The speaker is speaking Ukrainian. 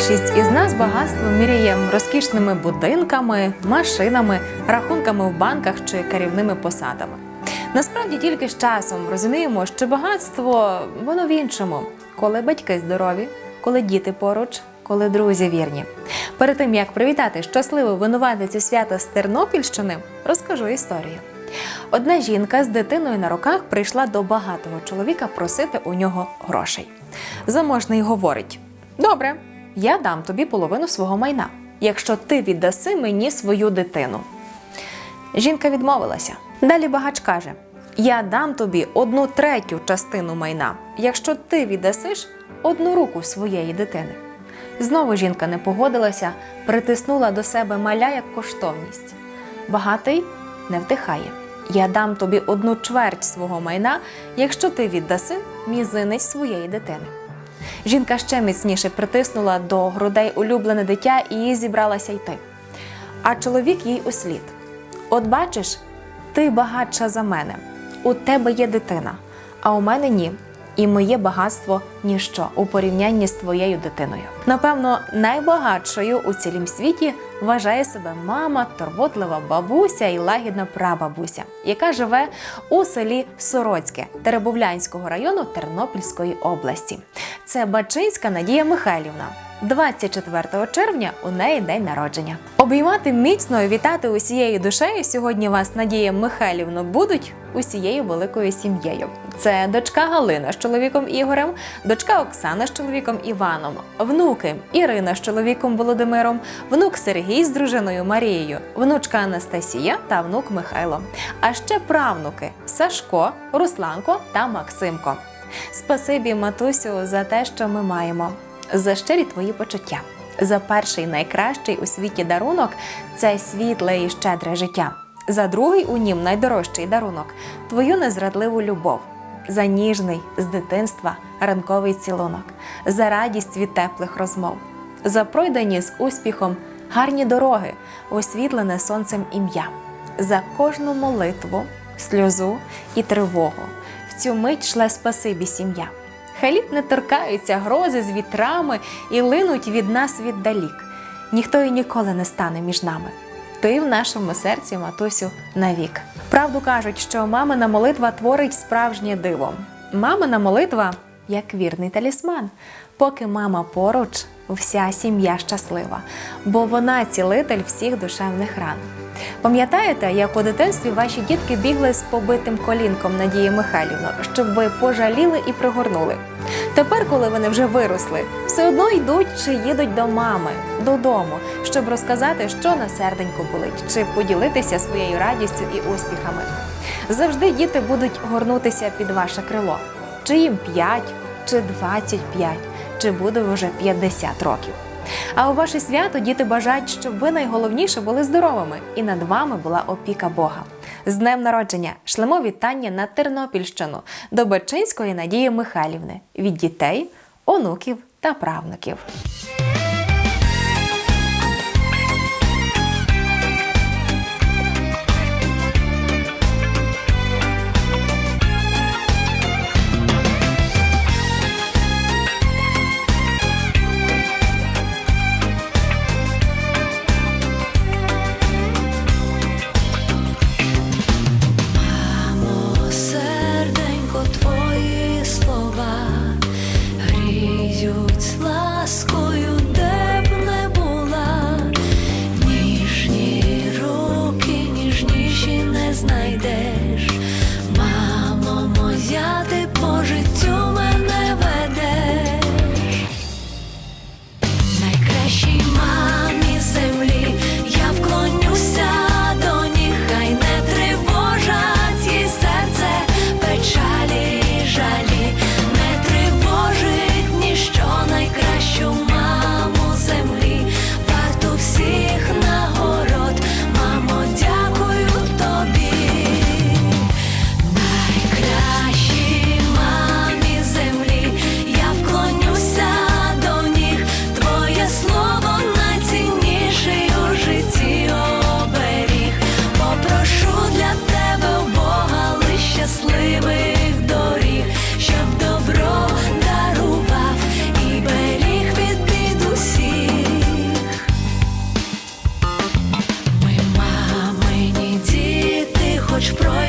Більшість із нас багатство міряє розкішними будинками, машинами, рахунками в банках чи керівними посадами. Насправді тільки з часом розуміємо, що багатство воно в іншому, коли батьки здорові, коли діти поруч, коли друзі вірні. Перед тим як привітати щасливу винуватицю свята з Тернопільщини, розкажу історію. Одна жінка з дитиною на руках прийшла до багатого чоловіка просити у нього грошей. Заможний говорить: Добре, я дам тобі половину свого майна, якщо ти віддаси мені свою дитину. Жінка відмовилася. Далі багач каже: Я дам тобі одну третю частину майна, якщо ти віддасиш одну руку своєї дитини. Знову жінка не погодилася, притиснула до себе маля як коштовність. Багатий не вдихає. Я дам тобі одну чверть свого майна, якщо ти віддаси мізинець своєї дитини. Жінка ще міцніше притиснула до грудей улюблене дитя і зібралася йти. А чоловік їй услід: От бачиш, ти багатша за мене, у тебе є дитина, а у мене ні. І моє багатство ніщо у порівнянні з твоєю дитиною. Напевно, найбагатшою у цілім світі вважає себе мама, турботлива бабуся і лагідна прабабуся, яка живе у селі Сороцьке Теребовлянського району Тернопільської області. Це Бачинська Надія Михайлівна. 24 червня у неї день народження. Обіймати міцно і вітати усією душею сьогодні вас Надія Михайлівна будуть усією великою сім'єю. Це дочка Галина з чоловіком Ігорем, дочка Оксана з чоловіком Іваном, внуки Ірина з чоловіком Володимиром, внук Сергій з дружиною Марією, внучка Анастасія та внук Михайло. А ще правнуки Сашко, Русланко та Максимко. Спасибі, матусю, за те, що ми маємо, за щирі твої почуття. За перший найкращий у світі дарунок це світле і щедре життя. За другий у нім найдорожчий дарунок твою незрадливу любов, за ніжний з дитинства ранковий цілунок, за радість від теплих розмов, за пройдені з успіхом гарні дороги, освітлене сонцем ім'я, за кожну молитву, сльозу і тривогу. В цю мить шле спасибі сім'я. Хай літ не торкаються грози з вітрами і линуть від нас віддалік. Ніхто і ніколи не стане між нами. Ти в нашому серці, матусю, навік. Правду кажуть, що мамина молитва творить справжнє диво. Мамина молитва як вірний талісман. Поки мама поруч, вся сім'я щаслива, бо вона цілитель всіх душевних ран. Пам'ятаєте, як у дитинстві ваші дітки бігли з побитим колінком Надії Михайлівно, щоб ви пожаліли і пригорнули? Тепер, коли вони вже виросли, все одно йдуть чи їдуть до мами, додому, щоб розказати, що на серденьку болить, чи поділитися своєю радістю і успіхами. Завжди діти будуть горнутися під ваше крило. Чи їм 5, чи 25, чи буде вже 50 років. А у ваше свято діти бажають, щоб ви найголовніше були здоровими і над вами була опіка Бога. З днем народження шлемо вітання на Тернопільщину до Бачинської Надії Михайлівни від дітей, онуків та правнуків. хоч про.